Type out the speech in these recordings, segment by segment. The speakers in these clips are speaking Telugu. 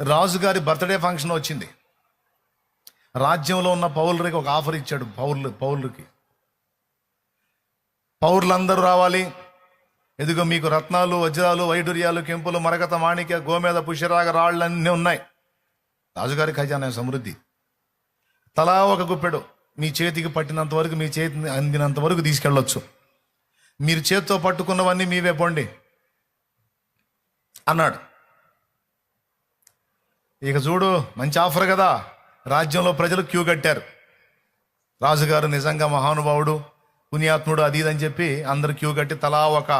రాజుగారి బర్త్డే ఫంక్షన్ వచ్చింది. రాజ్యంలో ఉన్న పౌరులకి ఒక ఆఫర్ ఇచ్చాడు పౌరులు పౌరులకి. పౌరులందరూ రావాలి. ఎదుగో మీకు రత్నాలు వజ్రాలు వైడూర్యాలు కెంపులు మరకత మాణిక్య గోమేద పుష్యరాగ రాళ్ళు అన్నీ ఉన్నాయి. రాజుగారి ఖజానా సమృద్ధి. తలా ఒక గుప్పెడు మీ చేతికి పట్టినంత వరకు మీ చేతిని అందినంత వరకు తీసుకెళ్ళొచ్చు. మీరు చేత్తో పట్టుకున్నవన్నీ మీవే పొండి. అన్నాడు. ఇక చూడు మంచి ఆఫర్ కదా. రాజ్యంలో ప్రజలు క్యూ కట్టారు. రాజుగారు నిజంగా మహానుభావుడు పుణ్యాత్ముడు అది ఇది అని చెప్పి అందరు క్యూ కట్టి తలా ఒక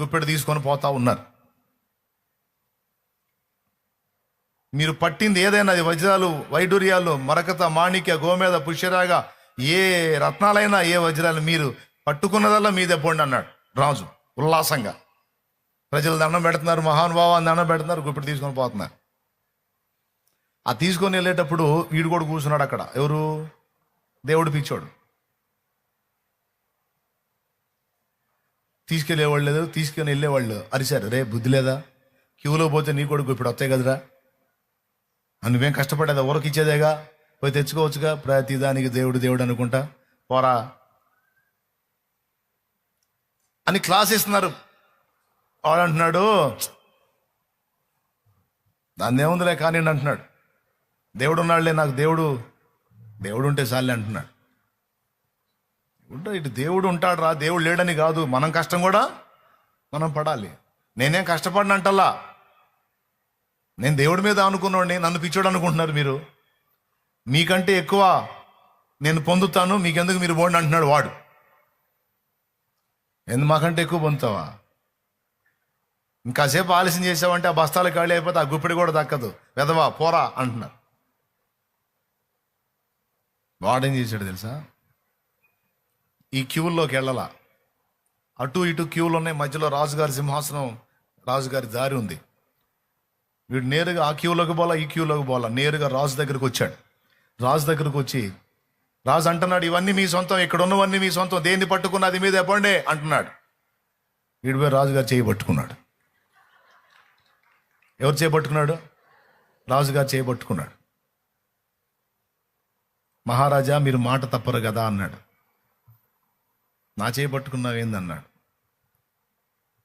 గుప్పెడు తీసుకొని పోతా ఉన్నారు. మీరు పట్టింది ఏదైనా అది వజ్రాలు వైడూర్యాలు మరకత మాణిక్య గోమేద పుష్యరాగ ఏ రత్నాలైనా ఏ వజ్రాలు మీరు పట్టుకున్నదల్లా మీదే పోండి అన్నాడు రాజు ఉల్లాసంగా. ప్రజలు దండం పెడుతున్నారు మహానుభావాన్ని దండం పెడుతున్నారు గుప్పెడు తీసుకొని పోతున్నారు. ఆ తీసుకొని వెళ్ళేటప్పుడు వీడు కూడా కూర్చున్నాడు అక్కడ. ఎవరు? దేవుడు పిచ్చోడు. తీసుకెళ్ళేవాళ్ళు లేదు తీసుకొని వెళ్ళేవాళ్ళు అరిశారు. రే బుద్ధి లేదా? క్యూలో పోతే నీ కొడుకు ఇప్పుడు వస్తాయి కదరా? ఆ నువ్వేం కష్టపడేదా? ఊరకు ఇచ్చేదేగా? పోయి తెచ్చుకోవచ్చుగా? ప్రతిదానికి దేవుడు దేవుడు అనుకుంటా. పోరా. అని క్లాస్ ఇస్తున్నారు వాడు అంటున్నాడు దాన్ని ఏముందిలే కానీ అంటున్నాడు. దేవుడు ఉన్నాడులే నాకు దేవుడు. దేవుడు ఉంటే చాలే అంటున్నాడు. ఉంటా ఇటు దేవుడు ఉంటాడు రా దేవుడు లేడని కాదు. మనం కష్టం కూడా మనం పడాలి. నేనేం కష్టపడినంటల్లా నేను దేవుడి మీద అనుకున్నవాడిని నన్ను పిచ్చోడు అనుకుంటున్నారు మీరు. మీకంటే ఎక్కువ నేను పొందుతాను మీకెందుకు మీరు పోండి అంటున్నాడు వాడు. ఎందు మాకంటే ఎక్కువ పొందుతావా? ఇంకాసేపు ఆలస్యం చేసావంటే ఆ బస్తాలు ఖాళీ అయిపోతే ఆ గుప్పిడి కూడా దక్కదు. వెదవా పోరా అంటున్నారు. వాడేం చేశాడు తెలుసా? ఈ క్యూల్లోకి వెళ్ళాల? అటు ఇటు క్యూలు ఉన్నాయి మధ్యలో రాజుగారి సింహాసనం రాజుగారి దారి ఉంది. వీడు నేరుగా ఆ క్యూలోకి పోలా ఈ క్యూలోకి పోలా నేరుగా రాజు దగ్గరకు వచ్చాడు. రాజు దగ్గరకు వచ్చి రాజు అంటున్నాడు ఇవన్నీ మీ సొంతం ఇక్కడ ఉన్నవన్నీ మీ సొంతం. దేన్ని పట్టుకున్నది మీద ఎప్పండి అంటున్నాడు. వీడి పోయి రాజుగారు చేయబట్టుకున్నాడు ఎవరు చేపట్టుకున్నాడు రాజుగారు చేయబట్టుకున్నాడు మహారాజా మీరు మాట తప్పరు కదా అన్నాడు. నా చేయి పట్టుకున్నావు ఏందన్నాడు.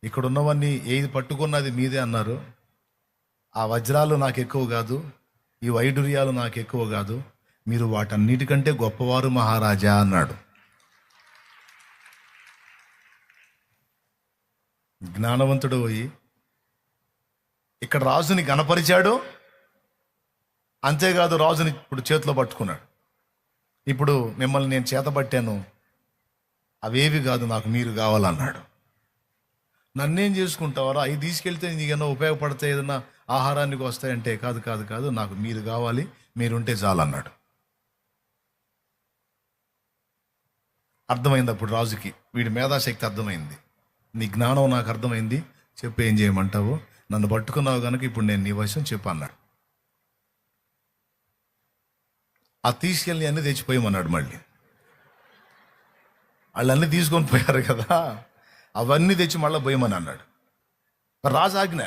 ఇక్కడ ఉన్నవన్నీ ఏది పట్టుకున్నది మీదే అన్నారు. ఆ వజ్రాలు నాకు ఎక్కువ కాదు ఈ వైడూర్యాలు నాకు ఎక్కువ కాదు మీరు వాటన్నిటికంటే గొప్పవారు మహారాజా అన్నాడు. జ్ఞానవంతుడు పోయి ఇక్కడ రాజుని గణపరిచాడు? అంతేకాదు రాజుని ఇప్పుడు చేతిలో పట్టుకున్నాడు. ఇప్పుడు మిమ్మల్ని నేను చేతబట్టాను. అవేవి కాదు నాకు మీరు కావాలన్నాడు. నన్నేం చేసుకుంటావారా? అవి తీసుకెళ్తే నీకేమో ఉపయోగపడతాయి ఏదైనా ఆహారానికి వస్తాయంటే? కాదు కాదు కాదు నాకు మీరు కావాలి మీరుంటే చాలన్నాడు. అర్థమైంది అప్పుడు రాజుకి. వీడి మేధాశక్తి అర్థమైంది. నీ జ్ఞానం నాకు అర్థమైంది. చెప్పు ఏం చేయమంటావు? నన్ను పట్టుకున్నావు కనుక ఇప్పుడు నేను నీ వశం చెప్పు అన్నాడు. ఆ తీసుకెళ్ళి అన్ని తెచ్చిపోయమన్నాడు మళ్ళీ. వాళ్ళన్నీ తీసుకొని పోయారు కదా అవన్నీ తెచ్చి మళ్ళీ పోయమని అన్నాడు. రాజాజ్ఞ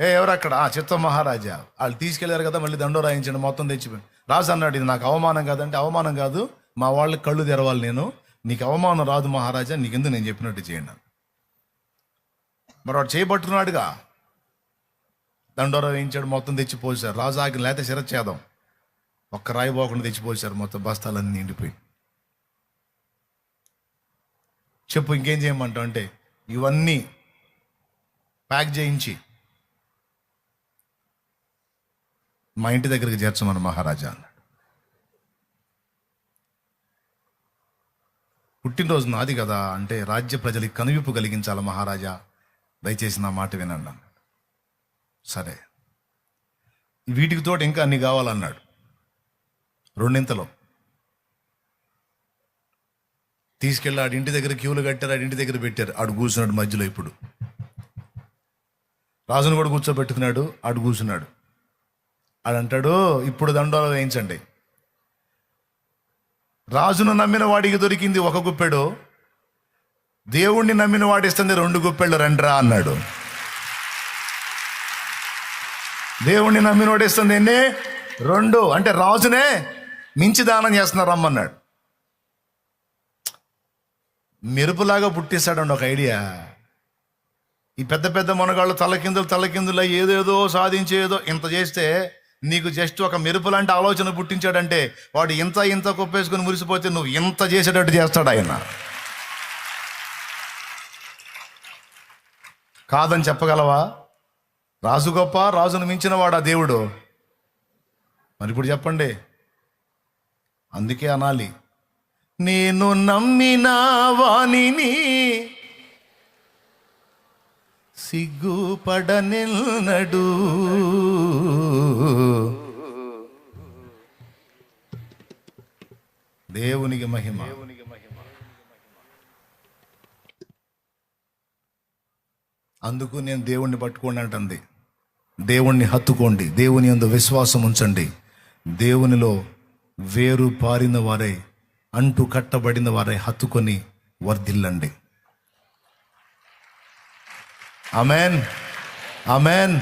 ఏ ఎవరు అక్కడ? ఆ చిత్త మహారాజా. వాళ్ళు తీసుకెళ్ళారు కదా మళ్ళీ దండో రాయించండి మొత్తం తెచ్చిపోయి రాజు అన్నాడు ఇది నాకు అవమానం కాదంటే అవమానం కాదు. మా వాళ్ళకి కళ్ళు తెరవాలి నేను. నీకు అవమానం రాదు మహారాజా నీకెందుకు నేను చెప్పినట్టు చేయండి మరి వాడు చేయబట్టున్నాడుగా దండోరా వేయించాడు మొత్తం తెచ్చి పోసారు రాజు ఆజ్ఞ లేకపోతే శిరచ్ఛేదం. ఒక్క రాయి పోకుండా తెచ్చిపోసారు మొత్తం బస్తాలన్నీ నిండిపోయి. చెప్పు ఇంకేం చేయమంటావు? అంటే ఇవన్నీ ప్యాక్ చేయించి మా ఇంటి దగ్గరికి చేర్చమని మహారాజా అన్నాడు. పుట్టినరోజు నాది కదా అంటే రాజ్య ప్రజలకి కనువిప్పు కలిగించాలి మహారాజా. దయచేసి నా మాట వినండి అన్నాడు. సరే. వీటికి తోటి ఇంకా అన్ని కావాలన్నాడు. రెండింతలో. తీసుకెళ్ళి ఆడి ఇంటి దగ్గర క్యూలు కట్టారు ఆడి ఇంటి దగ్గర పెట్టారు. ఆడు కూర్చున్నాడు మధ్యలో ఇప్పుడు. రాజును కూడా కూర్చోబెట్టుకున్నాడు ఆడు కూర్చున్నాడు. ఆడు అంటాడు ఇప్పుడు దండోలు వేయించండి. రాజును నమ్మిన వాడికి దొరికింది ఒక గుప్పెడు. దేవుణ్ణి నమ్మిన వాడిస్తుంది రెండు గుప్పెళ్ళు రండ్రా అన్నాడు. దేవుణ్ణి నమ్మినోడేస్తుంది ఎన్ని? రెండు. అంటే రాజునే మించి దానం చేస్తున్నారు రమ్మన్నాడు. మెరుపులాగా పుట్టేశాడండి ఒక ఐడియా. ఈ పెద్ద పెద్ద మనగాళ్ళు తలకిందులు తలకిందులు ఏదేదో సాధించేదో ఇంత చేస్తే నీకు జస్ట్ ఒక మెరుపు లాంటి ఆలోచన పుట్టించాడంటే వాడు ఇంత ఇంత కొప్పేసుకుని మురిసిపోతే నువ్వు ఇంత చేసేటట్టు చేస్తాడు ఆయన. కాదని చెప్పగలవా? రాజు గొప్ప రాజును మించిన వాడా దేవుడు? మరి ఇప్పుడు చెప్పండి. అందుకే అనాలి. నేను నమ్మిన వాణిని సిగ్గుపడనిల్నడు దేవునికి మహిమ. అందుకు నేను దేవుణ్ణి పట్టుకోండి అంటుంది. దేవుణ్ణి హత్తుకోండి. దేవుని యందు విశ్వాసం ఉంచండి. దేవునిలో వేరు పారిన వారై అంటు కట్టబడిన వారై హత్తుకొని వర్ధిల్లండి. Amen amen